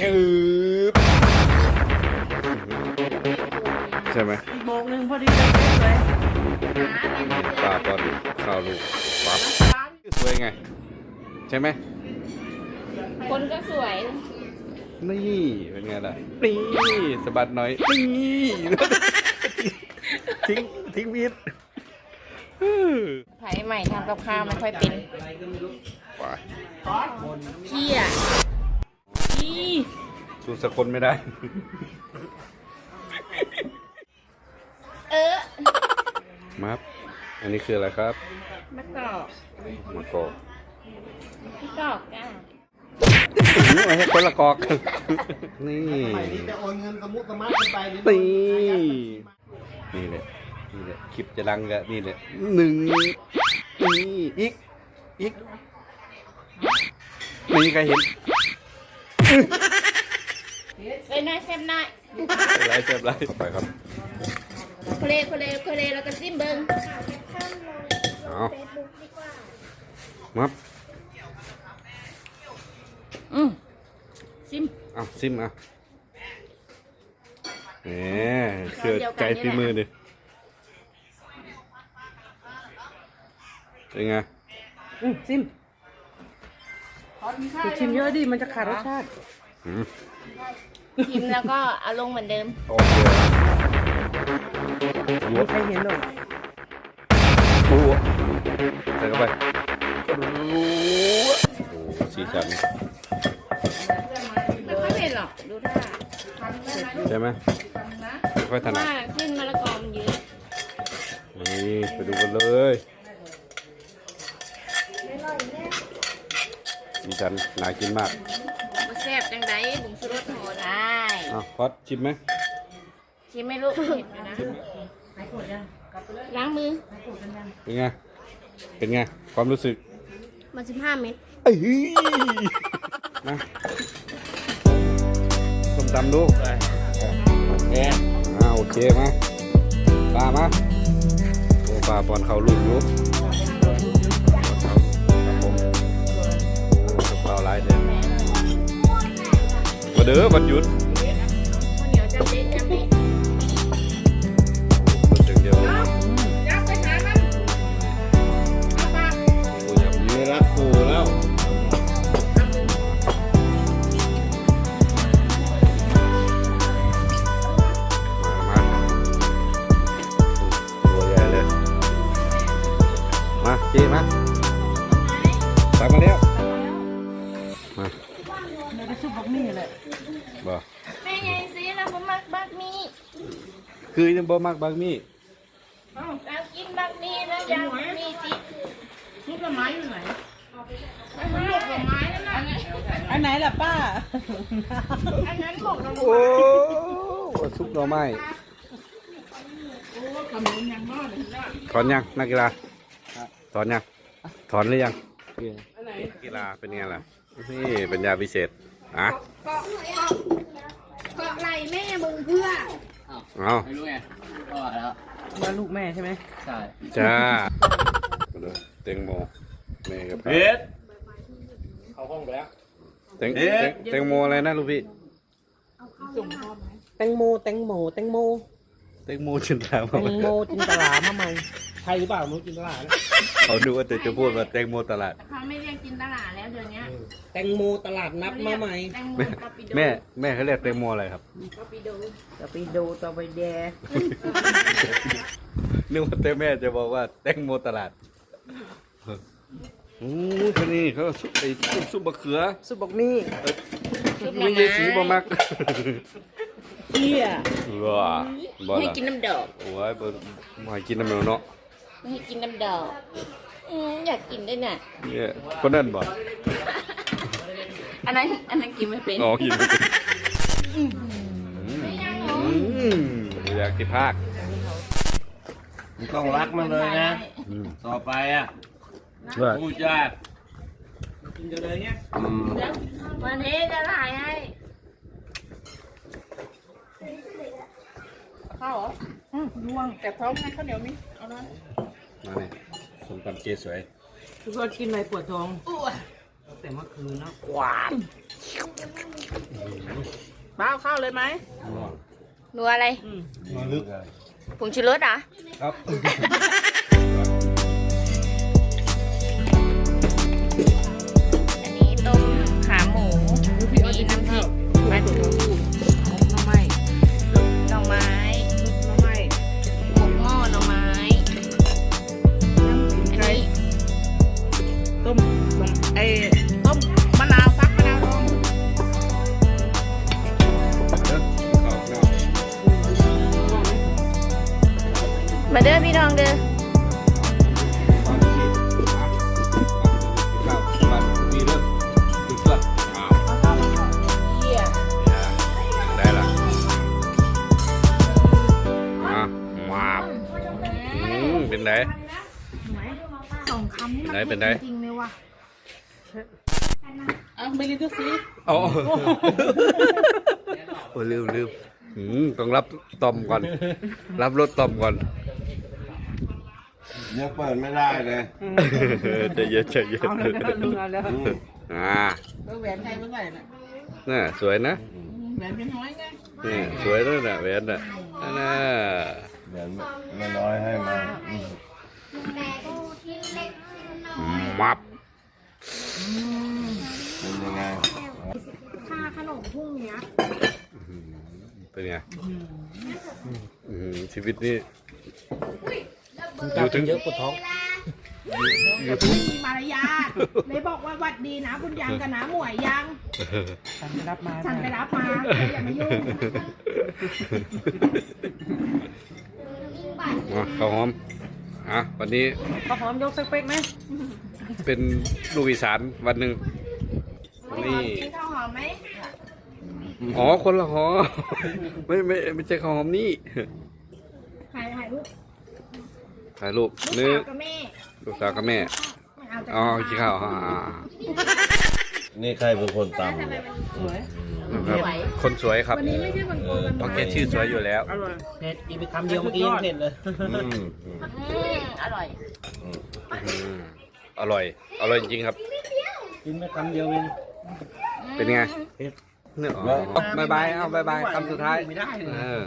จืบใช่ไหมอีกโบกหนึ่งพอดีเลยเลยป้าป้อนข้าวลูกปั๊บสวยไง ใช่ไหมคนก็สวย นี่เป็นไงล่ะ นี่สะบัดหน่อย นี่ทิ้งทิ้งมีดอื้อไผ่ใหม่ทำกับข้าวไม่ค่อยเป็นไปเที่ยอี สู้สกคนไม่ได้ เออมับ อันนี้คืออะไรครับมะกอกมะกอกมะกอกจ้าไม่ให้คนละกอก นี่ ใหม่นี้จะโอนเงินสมมุติสมาร์ทกันไปเดี๋ยวนี่นี่แหละ นี่แหละ คลิปจะดังกะนี่แหละหนึ่งนี่อีก อีกนี่ใครเห็น เส้นน้อยเส้นน้อยไรเจ็บไรไปครับโคเลโคเลโคเลแล้วก็ซิมเบิงเอามับอืมซิมเอาซิมเอาแหมเชื่อใจฝีมือดิเป็นไง อืมซิม อย่าชิมเยอะดิมันจะขาดรสชาติอืมชิมแล้วก็เอาลงเหมือนเดิมโอเคบมีวกใครเห็นหรอกบวกใส่เข้าไปโอ้โหสีสันไม่ค่อยเป็นหรอกดูท่าใช่ไหมไม่ค่อยถนัดว่าเส้นมะละกอมันเยอะนี่ไปดูกันเลย สีสันน่ากินมากบ่แซ่บจังไดบุงสุรสโหได้อะพอดชิมไหมชิมไหม่ลูกเผ็ดอยู่นะล้างมือ เป็นไง เป็นไง ความรู้สึกมาสิบห้าเม็ดเอ้ยมาส้มตำดูโอเคอ่าโอเคมาปลามาโอ้ปลาปอนเขาลูกอยู่ หลายเดือนมาเด้อวันหยุด ข้าวเหนียวจะเด็ดจะเม็ด คือยังบ่มักบางมี่เรากินบักมีแล้วอยากมีจิตซุปละไม้อยู่ไหนมันลูกดอกไม้นั่นน่ะอันไหนล่ะป้า อันนั้นของเราโอ้ซุปหน่อไม้ถอนยังนักกีฬาถอนยังถอนหรือยังนักกีฬาเป็นไงล่ะนี่ปัญญาพิเศษอะ เกาะเกาะไหล่แม่มึงเพื่อ เอาไม่รู้ไงก็แล้วมาลูกแม่ใช่ไหมใช่จ้ามาเลยเต็งโมแม่กับเฮ็ดเข้าห้องไปแล้วเต็งเต็งเต็งโมอะไรนะลูกพี่แตงโมแตงโมแตงโมเต็งโมจินตลาแตงโมจินตลามาใหม่ใช่หรือเปล่าโมจินตลาเขาดูว่าแต่จะพูดว่าเต็งโมตลาดแต่เขาไม่เรียกจินตลาแล้วเดี๋ยวนี้ แตงโมตลาดนัดมาใหม่แตงโมแม่ปาปิโดแม่แม่เขาเรียกเต็งโมอะไรครับปาปิโดจะไปดูต่อไปแดนึกว่าแต่แม่จะบอกว่าแตงโมตลาดโอ้คนนี้เขาซุปไอ้ซุปซุปมะเขือซุปบักมี่ไม่ใช่สีบ่มักเที่ยว้าบ่ให้ล่ะกินน้ำดอกโอ้ยบ่บ่ให้กินน้ำมันเนาะไม่ให้กินน้ำดอกอืมอยากกินด้วยน่ะเนี่ยคนนั้นบ่ อันนั้นอันนั้นกินไม่เป็นอ๋อกินไม่เป็นอืมอยากกินภาคมึงต้องรักมันเลยนะ อืมต่อไปอะว่าพูดยากอืมเดี๋ยววันนี้จะถ่ายให้ข้าวเหรออืมล่วงแต่พร้อมให้ข้าวเหนียวนี่เอาหน่อยมาเนี่ยสมตำเจสวยทุกคนกินอะไรปวดท้อง อ้ว แต่เมื่อคืนเนาะหวานป้าเอาข้าวเลยไหมหนัวอะไรมาลึกผงชูรสเหรอะ ครับอันนี้ต้มขาหมูอันนี้น้ำพริกปลาทูน้ำไม้หน่อไม้น้ำไม้หมกหม้อหน่อไม้อันนี้ต้มต้มไอ้ มาเด้อพี่น้องเด้อเยี่ยได้ละอะมาบอืมเป็นไงสองคำนี่ไหนมันเป็นไงจริงๆเลยว่ะเอาไปรีดูสิโอ้โอ้ลืมลืม อืมต้องรับตอมก่อน รับรถตอมก่อนยังเปิดไม่ได้เลยใจเย็นใจเย็นเอาแล้วนะลุงเอาแล้วอ่าแล้วแหวนใครเมื่อไหร่น่ะน่ะสวยนะแหวนเป็นน้อยไงนี่สวยด้วยนะแหวนน่ะนั่นน่ะเดี๋ยวไม่น้อยให้มาอืมมับเป็นยังไงค่าขนมพุ่งเนี้ย เป็นไงอืมชีวิตนี้อยู่ถึงเยอะปวดท้องอยู่ทุกมีมารยาทเลยบอกว่าหวัดดีนะคุณยังกับน้าหมวยยังฉันไปรับมาฉันไปรับมาอย่ามายุ่งมาข้าวหอมอะวันนี้ข้าวหอมยกสักเป๊กไหมเป็นลูกอีสานวันหนึ่งนี่กินข้าวหอมไหม อ๋อคนละหอ ไม่ไม่ไม่ใช่ข้าวหอมนี่ถ่ายถ่ายรูปถ่ายรูปลูกนึสากวกับแม่ลูกสาวกับแม่ไม่เอาแต่อ๋อขี้ข้าวอ่านี่ใครเป็นคนตำทำไมมันสวยนะครับคนสวยครับวันนี้ไม่ใช่วันโกนวันเพราะแกชื่อสวยอยู่แล้วอร่อยเผ็ดกินไปคำเดียวเมื่อกี้ยังเผ็ดเลยอืมอืมอร่อยอืมอร่อย อร่อยจริงๆครับ กินไปคำเดียวเองเป็นไงเผ็ด เนี่ยอ๋อเอาบายบายเอาบายบายคำสุดท้ายไม่ได้เลย เออ